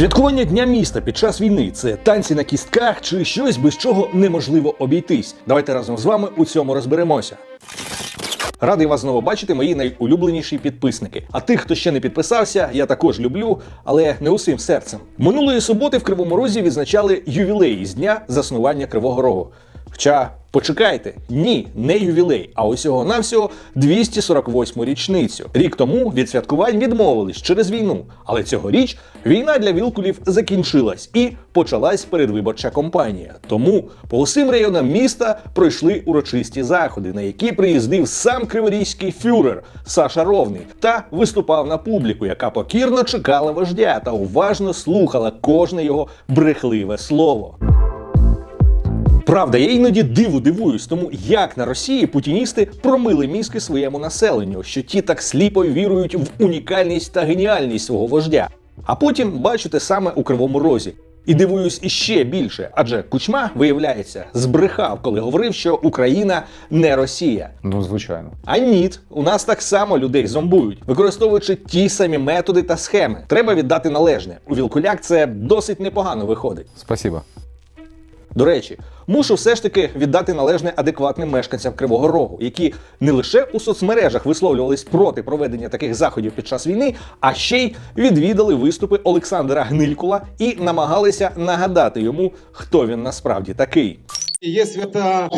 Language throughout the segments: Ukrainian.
Святкування дня міста під час війни це танці на кістках чи щось без чого неможливо обійтись. Давайте разом з вами у цьому розберемося. Радий вас знову бачити, мої найулюбленіші підписники. А тих, хто ще не підписався, я також люблю, але не усім серцем. Минулої суботи в Кривому Розі відзначали ювілей з дня заснування Кривого Рогу. Хоча почекайте, ні, не ювілей, а усього навсього 248 річницю. Рік тому від святкувань відмовились через війну. Але цьогоріч війна для вілкулів закінчилась і почалась передвиборча кампанія. Тому по усім районам міста пройшли урочисті заходи, на які приїздив сам криворізький фюрер Саша Ровний та виступав на публіку, яка покірно чекала вождя та уважно слухала кожне його брехливе слово. Правда, я іноді диву дивуюсь, тому як на Росії путіністи промили мізки своєму населенню, що ті так сліпо вірують в унікальність та геніальність свого вождя. А потім бачу те саме у Кривому Розі. І дивуюсь іще більше, адже Кучма, виявляється, збрехав, коли говорив, що Україна не Росія. Ну, звичайно. А ні, у нас так само людей зомбують, використовуючи ті самі методи та схеми. Треба віддати належне. У Вілкуляк це досить непогано виходить. Спасибо. До речі, мушу все ж таки віддати належне адекватним мешканцям Кривого Рогу, які не лише у соцмережах висловлювались проти проведення таких заходів під час війни, а ще й відвідали виступи Олександра Гнилькула і намагалися нагадати йому, хто він насправді такий. Є свята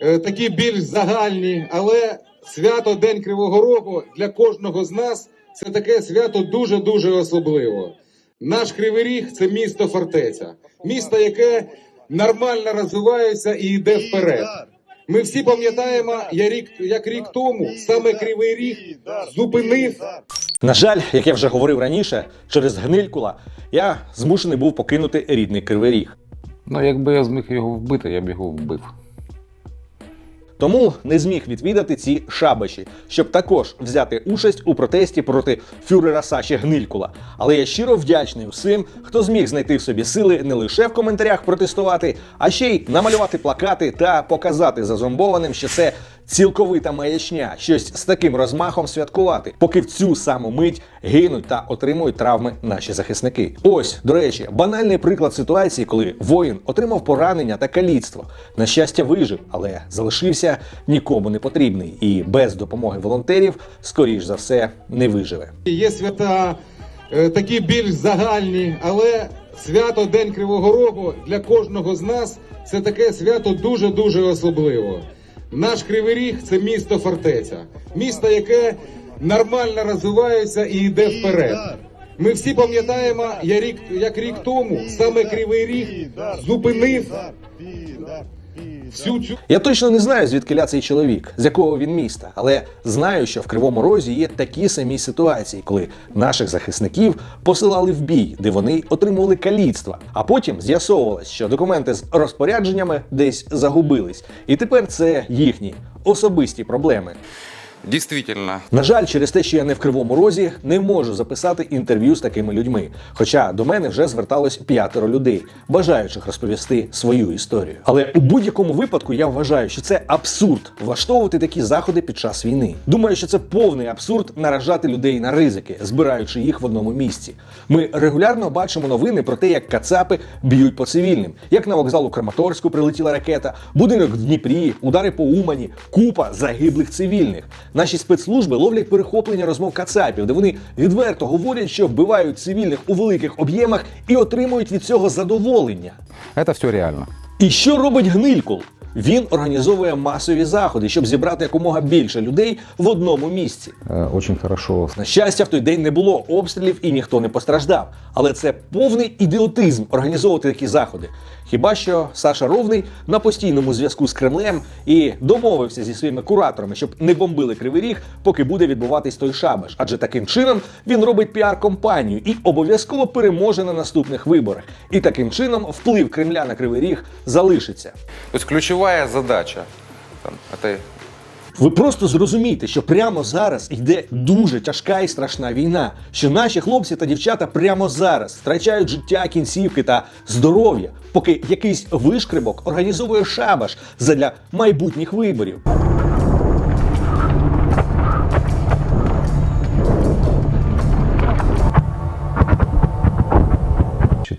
е, такі більш загальні, але свято День Кривого Рогу для кожного з нас це таке свято дуже дуже особливо. Наш Кривий Ріг це місто фортеця, місто, яке нормально розвивається і йде вперед. Ми всі пам'ятаємо, я рік як рік тому саме Кривий Ріг зупинив На жаль, як я вже говорив раніше, через Гнилькула я змушений був покинути рідний Кривий Ріг. Ну, якби я зміг його вбити, я б його вбив. Тому не зміг відвідати ці шабаші, щоб також взяти участь у протесті проти фюрера Саші Гнилькула. Але я щиро вдячний усім, хто зміг знайти в собі сили не лише в коментарях протестувати, а ще й намалювати плакати та показати зазомбованим, що це цілковита маячня, щось з таким розмахом святкувати, поки в цю саму мить гинуть та отримують травми наші захисники. Ось, до речі, банальний приклад ситуації, коли воїн отримав поранення та каліцтво. На щастя, вижив, але залишився нікому не потрібний і без допомоги волонтерів, скоріш за все, не виживе. Є свята е, такі більш загальні, але свято День Кривого Рогу для кожного з нас це таке свято дуже дуже особливо. Наш Кривий Ріг це місто фортеця, місто, яке нормально розвивається і йде вперед. Ми всі пам'ятаємо, як рік тому саме Кривий Ріг зупинив Я точно не знаю, звідки цей чоловік, з якого він міста, але знаю, що в Кривому Розі є такі самі ситуації, коли наших захисників посилали в бій, де вони отримували каліцтва. А потім з'ясовувалось, що документи з розпорядженнями десь загубились, і тепер це їхні особисті проблеми. Действительно, На жаль, через те, що я не в кривому розі, не можу записати інтерв'ю з такими людьми. Хоча до мене вже зверталось п'ятеро людей, бажаючих розповісти свою історію. Але у будь-якому випадку я вважаю, що це абсурд влаштовувати такі заходи під час війни. Думаю, що це повний абсурд наражати людей на ризики, збираючи їх в одному місці. Ми регулярно бачимо новини про те, як кацапи б'ють по цивільним, як на вокзал у Краматорську прилетіла ракета, будинок в Дніпрі, удари по Умані, купа загиблих цивільних. Наші спецслужби ловлять перехоплення розмов кацапів, де вони відверто говорять, що вбивають цивільних у великих об'ємах і отримують від цього задоволення. Це все реально. І що робить Гнилькул? Він організовує масові заходи, щоб зібрати якомога більше людей в одному місці. Э, Очень хорошо На щастя, в той день не було обстрілів і ніхто не постраждав. Але це повний ідіотизм організовувати такі заходи. Хіба що Саша Ровний на постійному зв'язку з Кремлем і домовився зі своїми кураторами, щоб не бомбили кривий ріг, поки буде відбуватись той шабаш. Адже таким чином він робить піар-компанію і обов'язково переможе на наступних виборах. І таким чином вплив Кремля на кривий ріг залишиться. то есть ключевая задача там, этой Ви просто зрозумійте, що прямо зараз йде дуже тяжка і страшна війна, що наші хлопці та дівчата прямо зараз втрачають життя, кінцівки та здоров'я, поки якийсь вишкрибок організовує шабаш задля майбутніх виборів.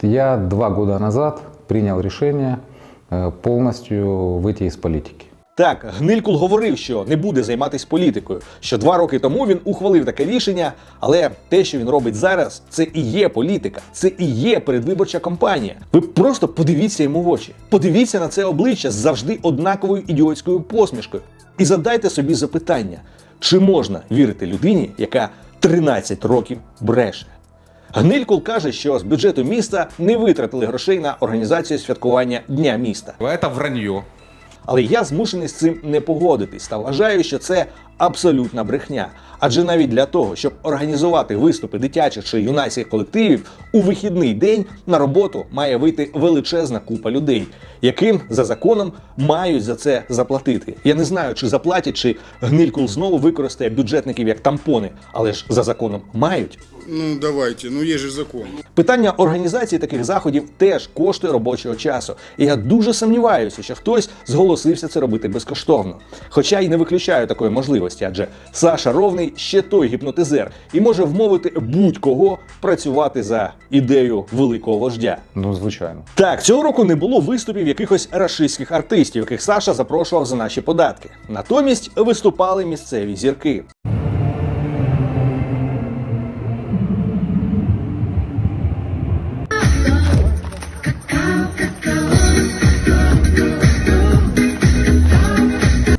Я два года назад принял решение полностью выйти из политики. Так, Гнилькул говорив, що не буде займатися політикою. Що два роки тому він ухвалив таке рішення, але те, що він робить зараз, це і є політика, це і є передвиборча кампанія. Ви просто подивіться йому в очі. Подивіться на це обличчя з завжди однаковою ідіотською посмішкою. І задайте собі запитання: чи можна вірити людині, яка 13 років бреше? Гнилькул каже, що з бюджету міста не витратили грошей на організацію святкування Дня міста. Це вранье. Але я змушений з цим не погодитись та вважаю, що це абсолютна брехня. Адже навіть для того, щоб організувати виступи дитячих чи юнацьких колективів, у вихідний день на роботу має вийти величезна купа людей, яким за законом мають за це заплатити. Я не знаю, чи заплатять, чи гнилькул знову використає бюджетників як тампони, але ж за законом мають. Ну давайте, ну есть же закон. Питання організації таких заходів теж коштує робочого часу. І я дуже сумніваюся, що хтось зголосився це робити безкоштовно. Хоча й не виключаю такої можливості, адже Саша Ровний ще той гіпнотизер і може вмовити будь-кого працювати за ідею великого вождя. Ну, звичайно. Так, цього року не було виступів якихось рашистських артистів, яких Саша запрошував за наші податки. Натомість виступали місцеві зірки.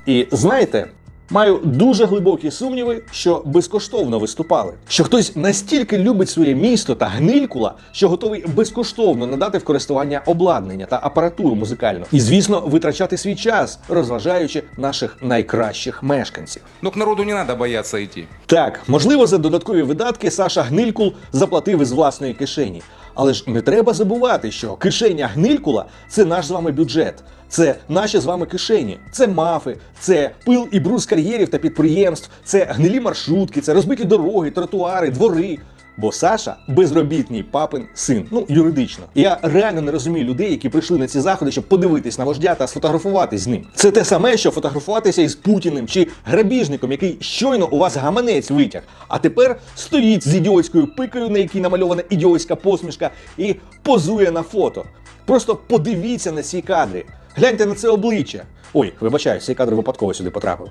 І знаєте, маю дуже глибокі сумніви, що безкоштовно виступали. Що хтось настільки любить своє місто та гнилькула, що готовий безкоштовно надати в користування обладнання та апаратуру музикальну. І, звісно, витрачати свій час, розважаючи наших найкращих мешканців. Но к народу не надо бояться идти. Так, можливо, за додаткові видатки Саша Гнилькул заплатив із власної кишені. Але ж не треба забувати, що кишеня Гнилькула це наш з вами бюджет. Це наші з вами кишені, це мафи, це пил і бруз кар'єрів та підприємств, це гнилі маршрутки, це розбиті дороги, тротуари, двори. Бо Саша безробітний папин син, ну юридично. Я реально не розумію людей, які прийшли на ці заходи, щоб подивитись на вождя та сфотографуватись з ним. Це те саме, що фотографуватися із Путіним чи грабіжником, який щойно у вас гаманець витяг, а тепер стоїть з ідіотською пикою, на якій намальована ідіотська посмішка, і позує на фото. Просто подивіться на ці кадри. Гляньте на це обличчя. Ой, вибачаю, цей кадр випадково сюди потрапив.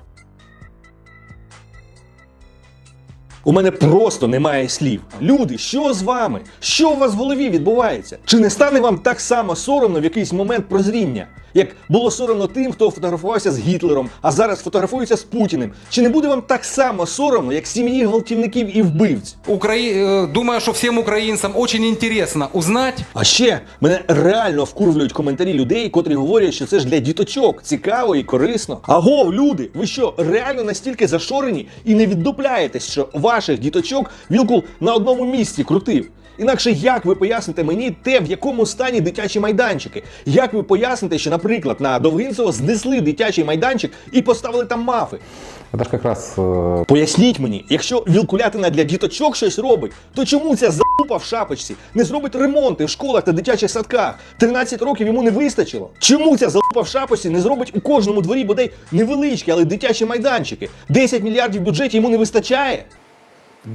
У мене просто немає слів. Люди, що з вами? Що у вас в голові відбувається? Чи не стане вам так само соромно в якийсь момент прозріння? Як було соромно тим, хто фотографувався з Гітлером, а зараз фотографується з Путіним? Чи не буде вам так само соромно, як сім'ї гвалтівників і вбивць? Украи... э, Думаю, что всем украинцам очень интересно узнать, А ще мене реально вкурвлюють коментарі людей, котрі говорять, що це ж для діточок цікаво і корисно. Агов, люди, ви що, реально настільки зашорені і не віддупляєтесь, що ваших діточок Вілкул на одному місці крутив? Інакше як ви поясните мені те, в якому стані дитячі майданчики? Як ви поясните, що, наприклад, на Довгинцево знесли дитячий майданчик і поставили там мафи? Это же как раз э, Поясніть мені, якщо вілкулятина для діточок щось робить, то чому ця залупа в шапочці не зробить ремонти в школах та дитячих садках? 13 років йому не вистачило. Чому ця залупа в шапочці не зробить у кожному дворі бодай невеличкі, але дитячі майданчики? 10 мільярдів бюджеті йому не вистачає.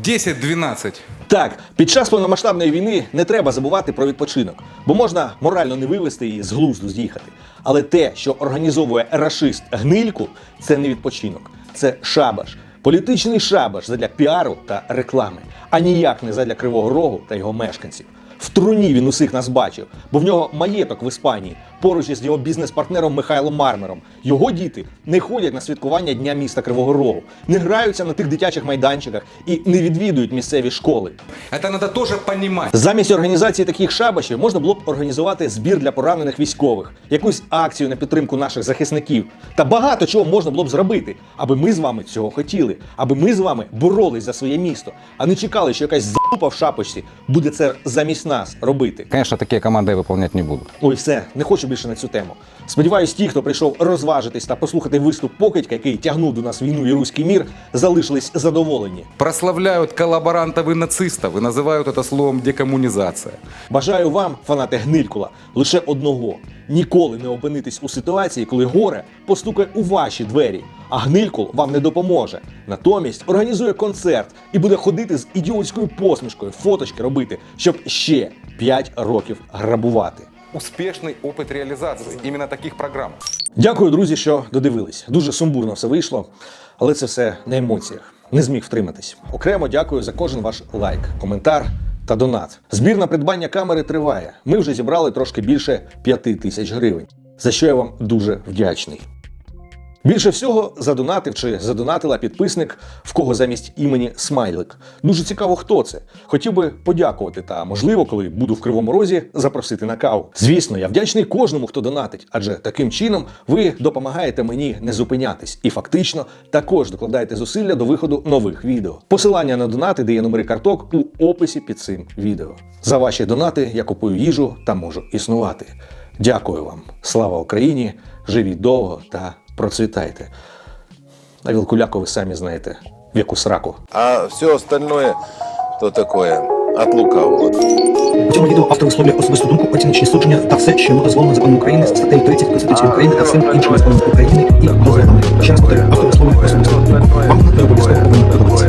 10-12. Так, під час повномасштабної війни не треба забувати про відпочинок, бо можна морально не вивести і з глузду з'їхати. Але те, що організовує рашист гнильку, це не відпочинок, це шабаш. Політичний шабаш задля піару та реклами, а ніяк не задля Кривого Рогу та його мешканців. В труні він усіх нас бачив, бо в нього маєток в Іспанії поруч із його бізнес-партнером Михайлом Мармером. Його діти не ходять на святкування Дня міста Кривого Рогу, не граються на тих дитячих майданчиках і не відвідують місцеві школи. Это надо тоже понимать. Замість організації таких шабашів можна було б організувати збір для поранених військових, якусь акцію на підтримку наших захисників. Та багато чого можна було б зробити, аби ми з вами цього хотіли, аби ми з вами боролись за своє місто, а не чекали, що якась залупа в шапочці буде це замість нас робити. Конечно, такие команды я выполнять не буду. Ой, все, не хочу більше на цю тему. Сподіваюсь, ті, хто прийшов розважитись та послухати виступ покидька, який тягнув до нас війну і руський мір, залишились задоволені. Прославляют коллаборантов и нацистов и называют это словом декоммунизация. Бажаю вам, фанати Гнилькула, лише одного: ніколи не опинитись у ситуації, коли горе постукає у ваші двері, А Гнилькул вам не допоможе. Натомість організує концерт і буде ходити з ідіотською посмішкою, фоточки робити, щоб ще 5 років грабувати. Успешный опыт реализации именно таких программ. Дякую, друзі, що додивились. Дуже сумбурно все вийшло, але це все на емоціях. Не зміг втриматись. Окремо дякую за кожен ваш лайк, коментар та донат. Збір на придбання камери триває. Ми вже зібрали трошки більше 5 тисяч гривень, за що я вам дуже вдячний. Більше всього задонатив чи задонатила підписник, в кого замість імені смайлик. Дуже цікаво, хто це. Хотів би подякувати та, можливо, коли буду в Кривому Розі, запросити на каву. Звісно, я вдячний кожному, хто донатить, адже таким чином ви допомагаєте мені не зупинятись і фактично також докладаєте зусилля до виходу нових відео. Посилання на донати, де є номери карток у описі під цим відео. За ваші донати я купую їжу та можу існувати. Дякую вам. Слава Україні! Живіть довго та процвітайте. А вілкуляку ви самі знаєте, в яку сраку. А все остальное, то такое, от лукавого. У цьому відео автор висловлює особисту думку, оціночні судження та все, що йому дозволено законом України, статтею 30 Конституції України та всім іншим законом України і дозволами. Ще раз повторюю, автор висловлює особисту думку. Вам не обов'язково повинен подобатися.